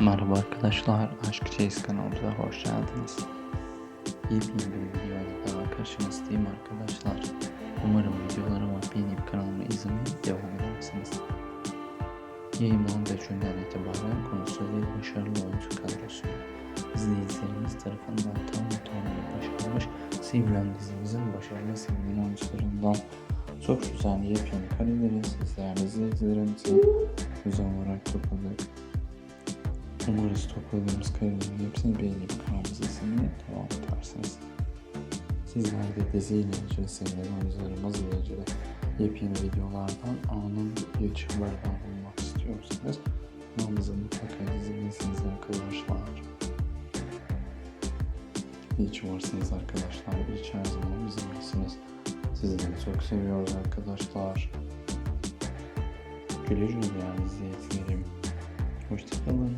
Merhaba arkadaşlar, Aşk Çeyiz kanalımıza hoş geldiniz. Yepyeni bir videoyla daha karşınızdayım arkadaşlar. Umarım videolarımı beğenip kanalımı izlemeye devam edersiniz. Yayınlandığı günden itibaren konusu ve başarılı oyuncu kadrosu izleyicilerimiz tarafından tam tanımaya başarılmış sevilen dizimizin başarılı sevilen oyuncularından çok güzel yepyeni kareleri sizlerle izleyicilerim için güzel olarak topladık. Umarız topladığımız karelerin hepsini beğenip kanalımıza izlemeye devam edersiniz. Sizler de diziyle ilgili sevilen oyuncularımız ile ilgili yepyeni videolardan anında ilk haberden bulmak istiyorsanız kanalımıza mutlaka izlemelisiniz arkadaşlar. İyi ki varsınız arkadaşlar. İyi ki her zaman bizimlesiniz. Sizleri çok seviyoruz arkadaşlar. Güle güle yani izleyicilerim. Hoşçakalın.